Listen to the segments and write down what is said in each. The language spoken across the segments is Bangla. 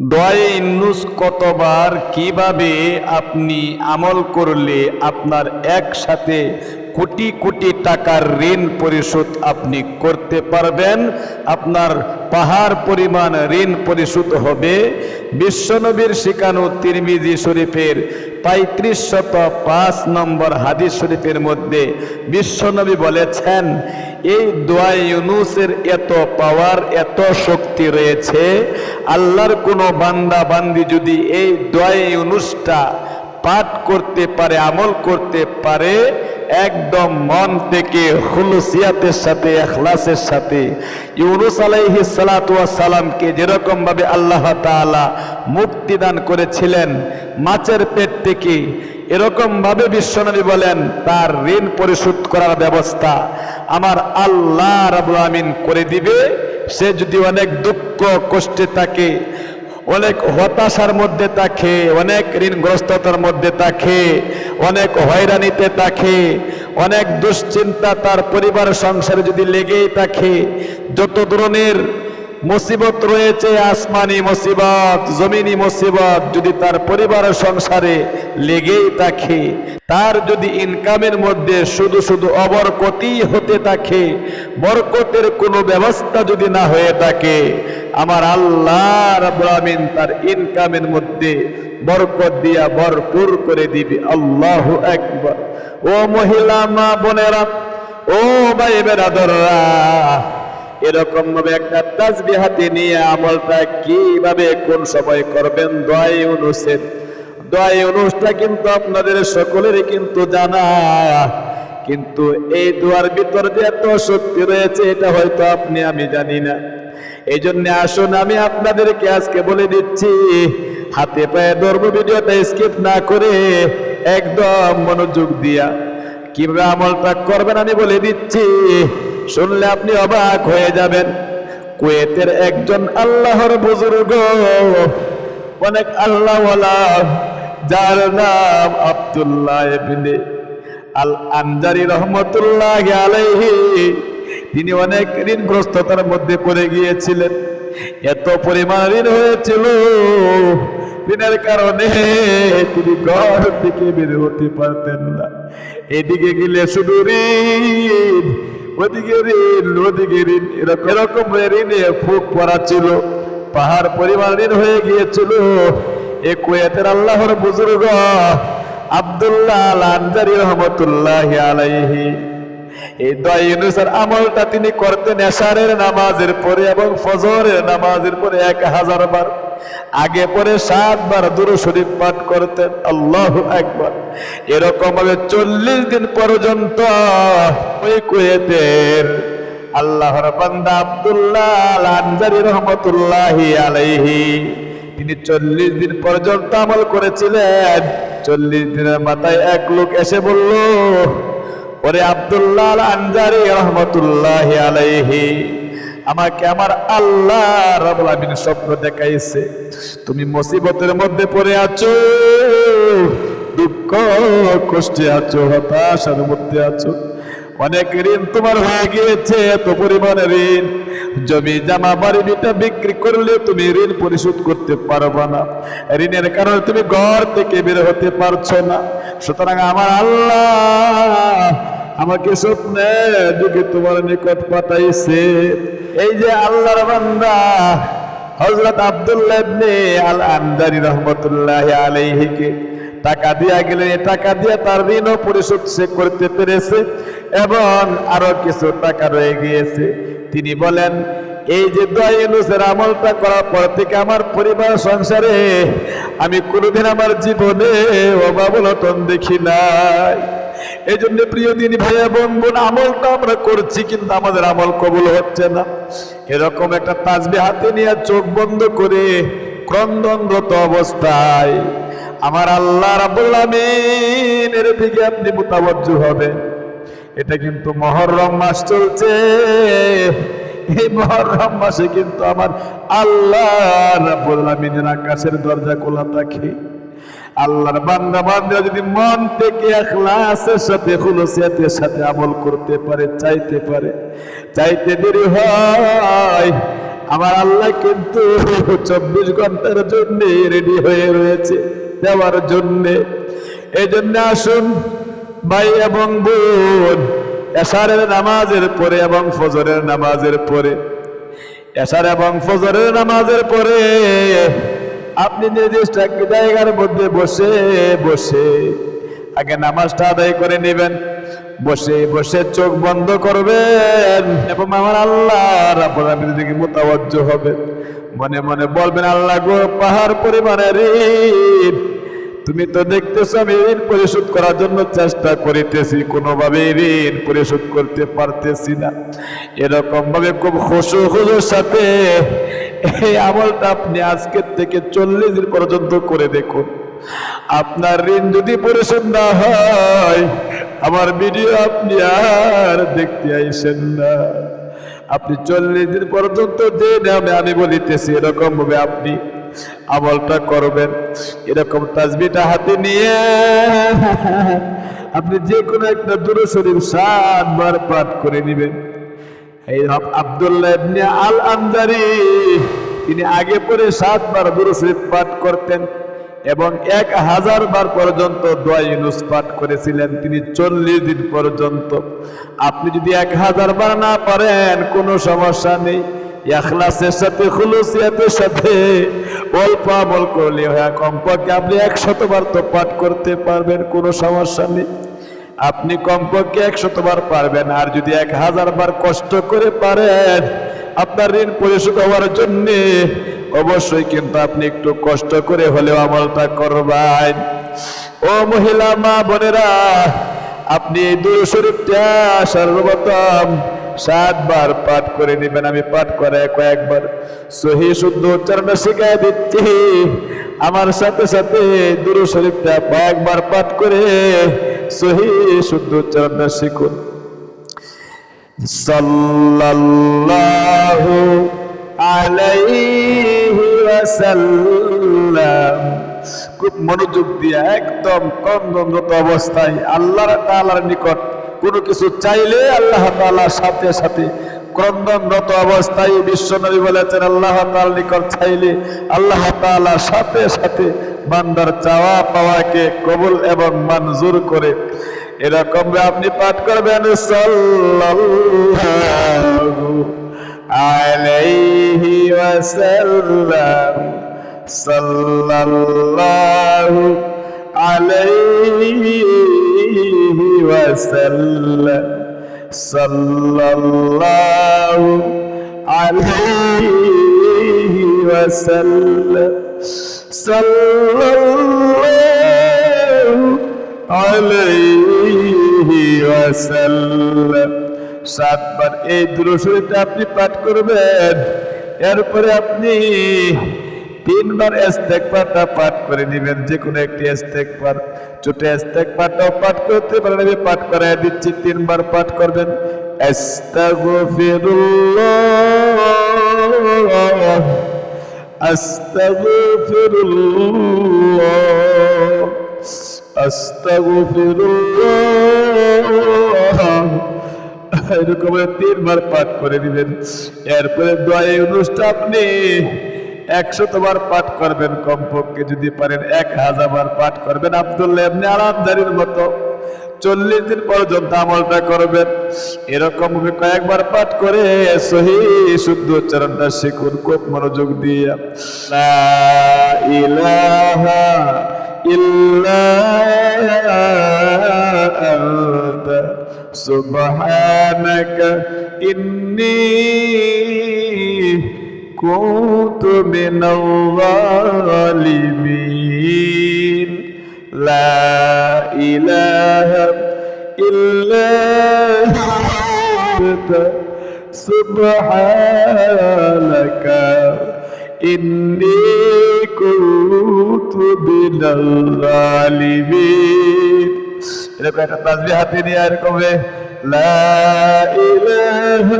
দোয়ায়ে ইন্নুস কতবার, কীভাবে আপনি আমল করলে আপনার একসাথে কোটি কোটি টাকার ঋণ পরিশোধ আপনি করতে পারবেন? আপনার পাহাড় পরিমাণ ঋণ পরিশোধ হবে। বিশ্বনবীর শিকানু তিরমিজি শরীফের পঁয়ত্রিশ শত পাঁচ নম্বর হাদিস শরীফের মধ্যে বিশ্বনবী বলেছেন, এই দোয়া ইউনুসের এত পাওয়ার, এত শক্তি রয়েছে, আল্লাহর কোনো বান্দা বান্দি যদি এই দোয়া ইউনুসটা পাঠ করতে পারে, আমল করতে পারে একদম মন থেকে হুলুসিয়াতের সাথে, এখলাসের সাথে ইউনুস আলাইহি সালামকে যেরকম ভাবে আল্লাহ তাআলা মুক্তি দান করেছিলেন মাছের পেট থেকে এরকম ভাবে বিশ্বনবী বলেন, তার ঋণ পরিশোধ করার ব্যবস্থা আমার আল্লাহ রাবুল আমিন করে দিবে। সে যদি অনেক দুঃখ, কষ্টে থাকে, অনেক হতাশার মধ্যে থাকে, অনেক ঋণগ্রস্ততার মধ্যে থাকে অনেক হয়রানিতে থাকে অনেক দুশ্চিন্তা তার পরিবার সংসারে যদি লেগেই থাকে যত ধরনের মুসিবত রয়েছে, আসমানি মুসিবত, জমিনি মুসিবত, যদি তার পরিবার সংসারে লেগেই থাকে, তার যদি ইনকামের মধ্যে শুধু শুধু অবরকতি হতে থাকে, বরকতের কোনো ব্যবস্থা যদি না হয়ে থাকে, আমার আল্লাহ রাব্বুল তার ইনকামের মধ্যে বরকত দিয়া ভরপুর করে দিবে। আল্লাহ একবার ও মহিলা, মা বোনেরা, ও ভাই বেরাদররা এরকম ভাবে একটা তাজবি হাতে নিয়ে আমলটা কীভাবে কোন সময় করবেন? দোয়াই অনুসেন দোয়াই অনুষ্ঠা কিন্তু আপনাদের সকলেরই কিন্তু জানা। কিন্তু এই দোয়ার ভিতর যে এত শক্তি রয়েছে, এটা হয়তো আপনি, আমি জানি না। এই জন্য আসুন, আমি আপনাদেরকে আজকে বলে দিচ্ছি, হাতে পায়ে ধর্ম ভিডিওটা স্কিপ না করে একদম মনোযোগ দিয়া। কীভাবে আমলটা করবেন আমি বলে দিচ্ছি শুনলে আপনি অবাক হয়ে যাবেন। কুয়েতের একজন আল্লাহর বুজুর্গ, অনেক আল্লাহ যার নাম আব্দুল্লাহ আল আনজারি রহমতুল্লাহ আলাইহি। তিনি অনেক ঋণগ্রস্ততার মধ্যে পড়ে গিয়েছিলেন। এত পরিমাণ ঋণ হয়েছিল। ঋণের কারণে তিনি ঘর থেকে বের হতে পারতেন না। এদিকে গেলে শুধু ঋণ ওদিকে ঋণ ওদিকে ঋণ, এরকম এরকম ঋণে ফুক পড়া ছিল পাহাড় পরিমাণ ঋণ হয়ে গিয়েছিল। এ কুয়েতের আল্লাহর বুজুর্গ আব্দুল্লাহ আনজারি রহমতুল্লাহ আলাইহি। এই দয় অনুসার আমলটা তিনি করতেন এশারের নামাজের পরে এবং ফজরের নামাজের পরে এক হাজার বার। আগে পরে সাতবার দুরু শরীফ পাঠ করতেন। আল্লাহ একবার এরকম ভাবে চল্লিশ দিন পর্যন্ত ওই কুয়েতের আল্লাহর বান্দা আব্দুল্লাহ আনজারি আলাইহি, তিনি চল্লিশ দিন পর্যন্ত আমল করেছিলেন। চল্লিশ দিনের মাথায় এক লোক এসে বলল, ওরে আব্দুল্লাহ আনজারি রহমতুল্লাহ আলাইহি আমাকে আমার আল্লাহ রাবুল আমিন স্বপ্ন দেখাইছে। তুমি মুসিবতের মধ্যে পড়ে আছো, দুঃখ, কষ্টে আছো, হতাশার মধ্যে আছো। অনেক ঋণ তোমার হয়ে গিয়েছে, এত পরিমাণে ঋণ। জমি, জামা, বাড়ি, বিটা বিক্রি করলে তুমি ঋণ পরিশোধ করতে পারবে না। ঋণের কারণে তুমি ঘর থেকে বের হতে পারছ না। সুতরাং আমার আল্লাহ আমাকে স্বপ্নে যুগে তোমার নিকট পাঠাইছে। এই যে আল্লাহর বান্দা হজরত আব্দুল্লাহ ইবনে আল আনদারি রহমতুল্লাহ আলাইহিকে টাকা দিয়া গেলে টাকা দিয়ে তার ঋণও পরিশোধ সে করতে পেরেছে এবং আরও কিছু টাকা রয়ে গিয়েছে। তিনি বলেন, এই যে দয়ানুসের আমলটা করার পর থেকে আমার পরিবার সংসারে আমি কোনোদিন আমার জীবনে অভাবলটন দেখি নাই। এই জন্য প্রিয় দিন ভাইয়া বোন বোন, আমলটা আমরা করছি, কিন্তু আমাদের আমল কবুল হচ্ছে না। এরকম একটা তাজবি হাতে নিয়ে চোখ বন্ধ করে ক্রন্দনরত অবস্থায় আমার আল্লাহ রাবুল দিকে আপনি মোতাবজ্জু হবেন। এটা কিন্তু মহরম মাস চলছে। এই মহরম মাসে কিন্তু আমার আল্লাহ রাবুল আমিনের আকাশের দরজা খোলা থাকে। আল্লাহর বান্দা বান্দা যদি মন থেকে এখলাসের সাথে, খুলসিয়াতের সাথে আমল করতে পারে, চাইতে পারে, চাইতে দেরি হয়। আমার আল্লাহ কিন্তু চব্বিশ ঘণ্টার জন্য রেডি হয়ে রয়েছে, দেওয়ার জন্যে। এই জন্য আসুন, ভাই এবং বোন, এশারের নামাজের পরে এবং ফজরের নামাজের পরে, এশার এবং ফজরের নামাজের পরে আপনি নির্দিষ্ট একটি জায়গার মধ্যে বসে বসে। আগে নামাজটা আদায় করে নেবেন। বসে বসে চোখ বন্ধ করবেন। এবং আমার আল্লাহ আপনার দিকে মোতাবজ্জ হবে। মনে মনে বলবেন, আল্লাহ গো, পাহাড় পরিমাণের তুমি তো দেখতেছো আমি ঋণ পরিশোধ করার জন্য চেষ্টা করিতেছি কোনোভাবে ঋণ পরিশোধ করতে পারতেছি না। এরকম ভাবে খুব খুশু খুশুর সাথে এই আমলটা আপনি আজকের থেকে চল্লিশ দিন পর্যন্ত করে দেখুন। আপনার ঋণ যদি পরিশোধ না হয়, আমার ভিডিও আপনি আর দেখতে আইসেন না। আপনি চল্লিশ দিন পর্যন্ত যে নামে আমি বলিতেছি এরকম ভাবে আপনি আমলটা করবেন। এরকম তাজবিটা হাতে নিয়ে আপনি যে কোনো একটা দূর শরীফ সাতবার পাঠ করে নেবেন। এই আব- আব্দুল্লাহ ইবনে আল আনজারি তিনি আগে পরে সাতবার দূর শরীফ পাঠ করতেন এবং এক হাজার বার পর্যন্ত দোয়া ইউনুস পাঠ করেছিলেন। তিনি চল্লিশ দিন পর্যন্ত। আপনি যদি এক হাজার বার না পারেন, কোনো সমস্যা নেই। এখলাসের সাথে, খুলুসিয়াতের সাথে অল্প আমল করলে হয় কমপক্ষে আপনি একশতবার তো পাঠ করতে পারবেন, কোনো সমস্যা নেই। আপনি কমপক্ষে একশতবার পারবেন, আর যদি এক হাজার বার কষ্ট করে পারেন, আপনার ঋণ পরিশোধ হওয়ার জন্য অবশ্যই কিন্তু আপনি একটু কষ্ট করে হলেও আমলটা করবেন। ও মহিলা, মা, বোনেরা, আপনি এই দুরু শরীফটা সর্বপ্রথম সাতবার পাঠ করে নেবেন, আমি পাঠ করে কয়েকবার। সহি শুদ্ধ উচ্চারণ শিখাই দিচ্ছি। আমার সাথে সাথে দুরু শরীফটা কয়েকবার পাঠ করে সহি শুদ্ধ উচ্চারণটা শিখুন। সাল্লাল্লাহু আলাইহি ওয়াসাল্লাম। খুব মনোযোগ দিয়ে, একদম কন্দনরত অবস্থায় আল্লাহ তাআলার নিকট কোনো কিছু চাইলে আল্লাহ তাআলার সাথে সাথে ক্রন্দনরত অবস্থায় বিশ্বনবী বলেছেন, আল্লাহ তাআলার নিকট চাইলে আল্লাহ তাআলার সাথে সাথে বান্দার চাওয়া পাওয়াকে কবুল এবং মঞ্জুর করে। এরকম আপনি পাঠ করবেন আলাইহি ওয়াসাল্লাম, সাল্লাল্লাহু আলাইহি ওয়াসাল্লাম, সাল্লাল্লাহু আলাইহি ওয়াসাল্লাম, সাল্লাল্লাহু আলাইহি ওয়াসাল্লাম। সাতবার এই দুরুশরীতে আপনি পাঠ করবেন, এরপরে আপনি তিনবার ইস্তেগফারটা পাঠ করে নেবেন। যে কোনো একটি ইস্তেগফার, ছোট ইস্তেগফারটাও পাঠ করতে পারেন, আমি পাঠ করায় দিচ্ছি, তিনবার পাঠ করবেন। এরকম তিনবার পাঠ করে দিবেন এরপরে দোয়া অনুষ্ঠান আপনি একশত বার পাঠ করবেন কমপক্ষে, যদি পারেন এক হাজার বার পাঠ করবেন। আব্দুল্লাহ এমনি আরামদারির মতো চল্লিশ দিন পর্যন্ত আমলটা করবেন। এরকম ভাবে কয়েকবার পাঠ করে সহি শুদ্ধ উচ্চারণটা শিখুন, খুব মনোযোগ দিয়ে। ইলাহা ইল্লা সুবহানাকা ইন্নী كنت من الظالمين لا إله إلا أنت سبحانك إني كنت من الظالمين এরকম একটা তাজবি হাতে নিয়ে এরকম লা ইলাহা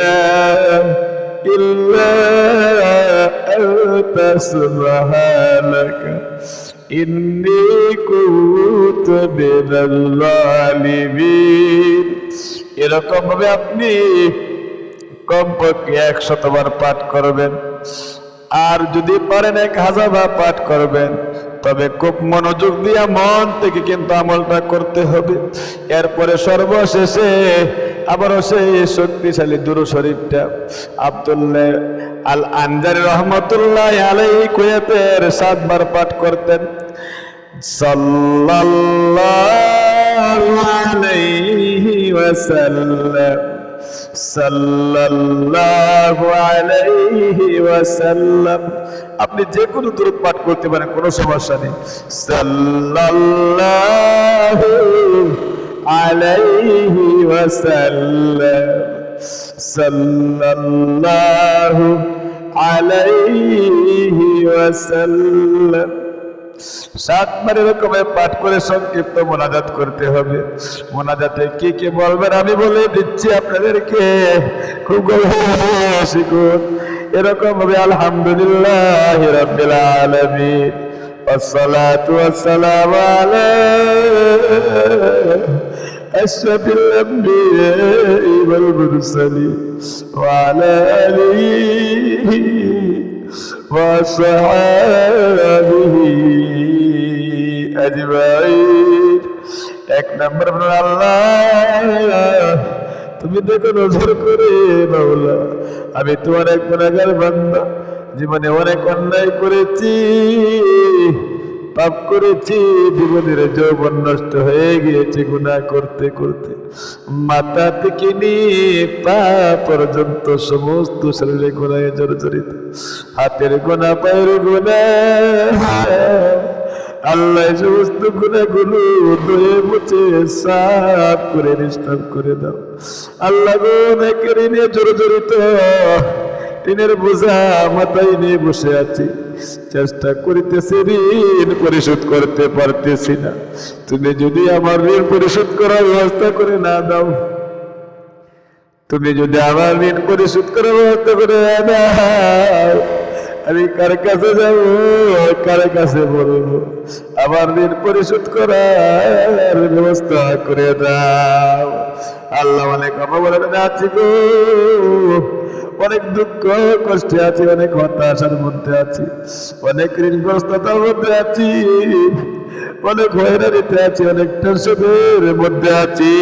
إله إلا أنت سبحانك إني كنت من الظالمين এরকম ভাবে আপনি কমপক্ষে একশতবার পাঠ করবেন আর যদি পারেন এক হাজার বার পাঠ করবেন তবে খুব মনোযোগ দিয়া মন থেকে কিন্তু আমলটা করতে হবে। এরপরে সর্বশেষে আবারও সেই শক্তিশালী দুরু শরীরটা আবদুল্লাহ আল আনজারি রহমতুল্লাহ আলাই কুয়েতের সাতবার পাঠ করতেন। সাল্লাল্লাহু আলাইহি ওয়াসাল্লাম। আপনি যে কোনো দূরত পাঠ করতে পারেন, কোনো সমস্যা নেই। সাল্লাল্লাহু আলাইহি ওয়াসাল্লাম। সাল্লাল্লাহু আলাইহি ওয়াসাল্লাম। সাতবার এরকম পাঠ করে সংক্ষিপ্ত মোনাজাত করতে হবে মোনাজাতে কি কি বলবেন আমি বলে দিচ্ছি আপনাদেরকে খুব গভীর শিখুন এরকম হবে আলহামদুলিল্লাহ রাব্বিল আলামিন والصلاة والسلام على أشرف الأنبياء والمرسلين وعلى آله وصحابه أجمعين এক নম্বর আপনার আল্লাহ তুমি দেখো নজর করে বাউলা আমি তোমার এক গুণাগার বান্দা জীবনে অনেক অন্যায় করেছি পাপ করেছি, জীবনের যৌবন নষ্ট হয়ে গিয়েছে গুণা করতে করতে। মাথা থেকে নিয়ে পা পর্যন্ত সমস্ত শরীরে গোনায় জর্জরিত। হাতের গোনা, পায়ের গোনা। আল্লাহ সমস্ত গুণাগুলো ধুয়ে মুছে সাফ করে নিষ্পাপ করে দাও। আল্লাহ গো অনেকের নিয়ে জড়িত ঋণের বোঝা মাথায় নিয়ে বসে আছি। চেষ্টা করিতেছি, ঋণ পরিশোধ করতে পারতেছি না। তুমি যদি আমার ঋণ পরিশোধ করার ব্যবস্থা করে না দাও, তুমি যদি আমার ঋণ পরিশোধ করার ব্যবস্থা করে না দাও, আমি কার কাছে যাব? কার কাছে বলব? আমার ঋণ পরিশোধ করার ব্যবস্থা করে দাও। আল্লাহ অনেক অপবরণে আছি গো। অনেক দুঃখ, কষ্টে আছি, অনেক হতাশার মধ্যে আছি, অনেক ঋণগ্রস্ততার মধ্যে আছি, অনেক হয়রানিতে আছি, অনেক টেনশনের মধ্যে আছি।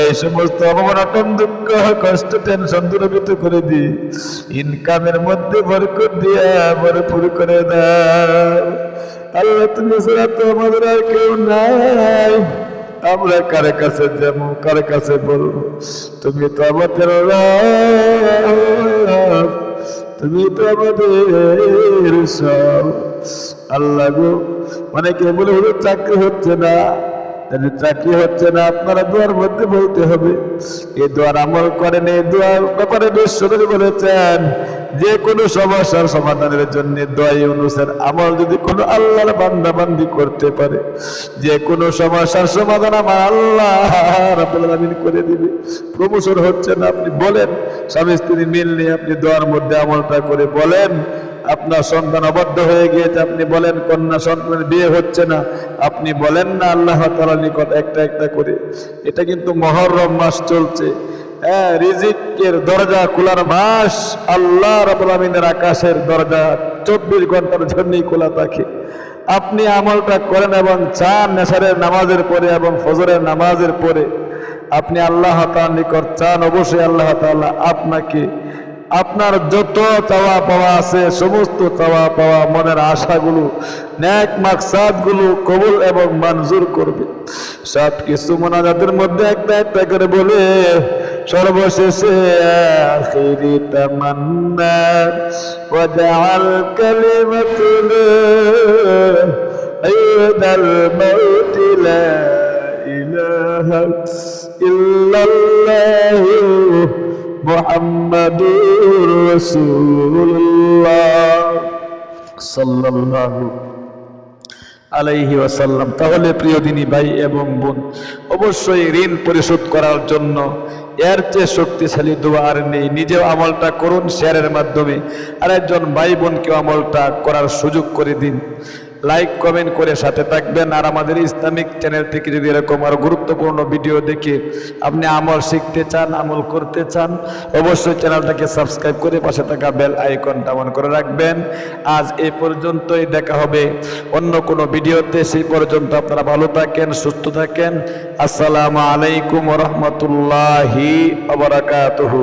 এই সমস্ত অবমানটন দুঃখ, কষ্ট, টেনশন দূরীভূত করে দি ইনকামের মধ্যে বরকত দিয়া ভরপুর করে দাও। আল্লাহ তুমি ছাড়া তো আমাদের আর কেউ নাই। আমরা কারে কাছে যাব, কার কাছে বলব, তুমি তো আমাদের তুমি তো আমাদের সব। আল্লাহ গো, অনেকে বলে হলো চাকরি হচ্ছে না। চাকরি হচ্ছে না, আপনারা দোয়ার মধ্যে বলতে হবে। এই দোয়ার আমল করেন এই দোয়ার ব্যাপারে বিশ্বনবী বলেছেন। যে কোনো সমস্যার সমাধানের জন্য দোয়াই অনুসার আমল যদি কোনো আল্লাহর বান্দা বান্দি করতে পারে যে কোনো সমস্যার সমাধান আমার আল্লাহ করে দিবে। প্রমোশন হচ্ছে না, আপনি বলেন, স্বামী স্ত্রী মিল আপনি দোয়ার মধ্যে আমলটা করে বলেন, আপনার সন্তান অবদ্ধ হয়ে গিয়েছে, আপনি বলেন, কন্যা সন্তানের বিয়ে হচ্ছে না, আপনি বলেন না আল্লাহ তাআলার নিকট একটা একটা করে। এটা কিন্তু মহরম মাস চলছে। রিজিকের দরজা খোলার মাস, আল্লাহ রাব্বুল আকাশের দরজা চব্বিশ ঘণ্টার জন্যই খোলা থাকে। আপনি আমলটা করেন এবং চান নেশারের নামাজের পরে এবং ফজরের নামাজের পরে। আপনি আল্লাহ তাআলার নিকট চান, অবশ্যই আল্লাহ তাআলা আপনাকে আপনার যত চাওয়া পাওয়া আছে, সমস্ত চাওয়া পাওয়া মনের আশাগুলো ন্যাক মাকসাদগুলো কবুল এবং মঞ্জুর করবে। সব কিছু মোনাজাতের মধ্যে একটা একটা করে বলে সর্বশেষে আখিরি তামান্না ওয়াজআল কালিমাতুনা আইদাল মাউত লা ইলাহা ইল্লাল্লাহ মুহাম্মাদুর রাসূলুল্লাহ। সাল্লাল্লাহু আলাইহি ওয়াসাল্লাম। তাহলে প্রিয় দিনী ভাই এবং বোন, অবশ্যই ঋণ পরিশোধ করার জন্য এর চেয়ে শক্তিশালী দোয়া আর নেই। নিজেও আমলটা করুন, শেয়ারের মাধ্যমে। আর একজন ভাই বোনকেও আমলটা করার সুযোগ করে দিন। লাইক কমেন্ট করে সাথে থাকবেন। আর আমাদের ইসলামিক চ্যানেল থেকে যদি এরকম আর গুরুত্বপূর্ণ ভিডিও দেখে আপনি আমল শিখতে চান, আমল করতে চান, অবশ্যই চ্যানেলটাকে সাবস্ক্রাইব করে পাশে থাকা বেল আইকনটা অন করে রাখবেন। আজ এই পর্যন্তই, দেখা হবে অন্য কোনো ভিডিওতে সেই পর্যন্ত আপনারা ভালো থাকেন, সুস্থ থাকেন। আসসালামু আলাইকুম রহমতুল্লাহি আবরাকাতুহু